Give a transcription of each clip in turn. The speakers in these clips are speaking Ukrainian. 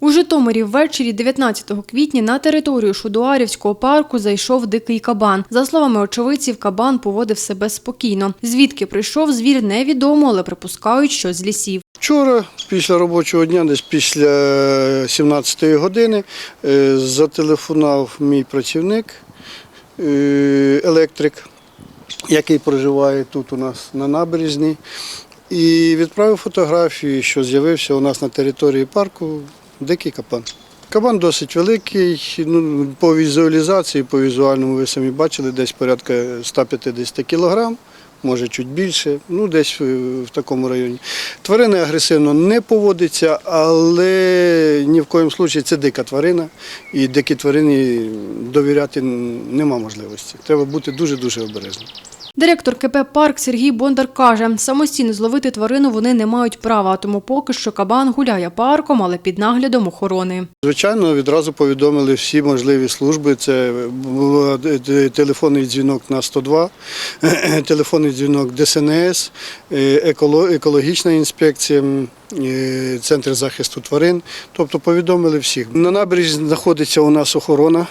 У Житомирі ввечері 19 квітня на територію Шудуарівського парку зайшов дикий кабан. За словами очевидців, кабан поводив себе спокійно. Звідки прийшов звір, невідомо, але припускають, що з лісів. Вчора, після робочого дня, десь після 17-ї години, е, зателефонував мій працівник, е, електрик, який проживає тут у нас на набережні, і відправив фотографію, що з'явився у нас на території парку дикий кабан. Кабан досить великий, ну, по візуалізації, по візуальному ви самі бачили, десь порядка 150 кілограм, може чуть більше, ну десь в такому районі. Тварина агресивно не поводиться, але ні в коєму случаї це дика тварина, і дикі тварині довіряти нема можливості. Треба бути дуже-дуже обережним. Директор КП «Парк» Сергій Бондар каже, самостійно зловити тварину вони не мають права, тому поки що кабан гуляє парком, але під наглядом охорони. Звичайно, відразу повідомили всі можливі служби. Це був телефонний дзвінок на 102, телефонний дзвінок ДСНС, е, екологічна інспекція, е, центр захисту тварин. Тобто повідомили всіх. На набережні знаходиться у нас охорона.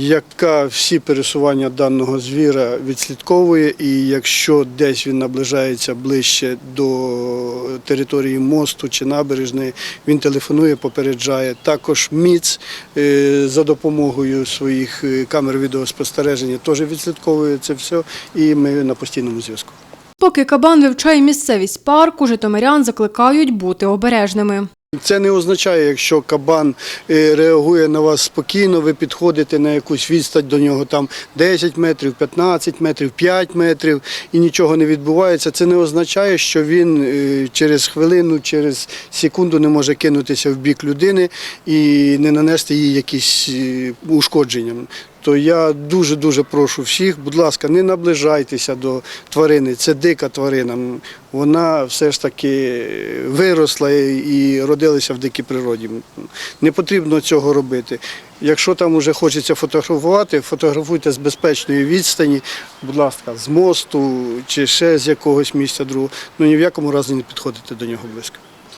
Яка всі пересування даного звіра відслідковує, і якщо десь він наближається ближче до території мосту чи набережної, він телефонує, попереджає. Також МІЦ е, за допомогою своїх е, камер відеоспостереження теж відслідковує це все, і ми на постійному зв'язку. Поки кабан вивчає місцевість парку, житомирян закликають бути обережними. Це не означає, якщо кабан е, реагує на вас спокійно, ви підходите на якусь відстань до нього там 10 метрів, 15 метрів, 5 метрів і нічого не відбувається. Це не означає, що він е, через хвилину, через секунду не може кинутися в бік людини і не нанести їй якісь е, ушкодження. То я дуже дуже прошу всіх, будь ласка, не наближайтеся до тварини. Це дика тварина. Вона все ж таки виросла і родилася в дикій природі. Не потрібно цього робити. Якщо там вже хочеться фотографувати, фотографуйте з безпечної відстані, будь ласка, з мосту чи ще з якогось місця другого. Ну ні в якому разі не підходите до нього близько.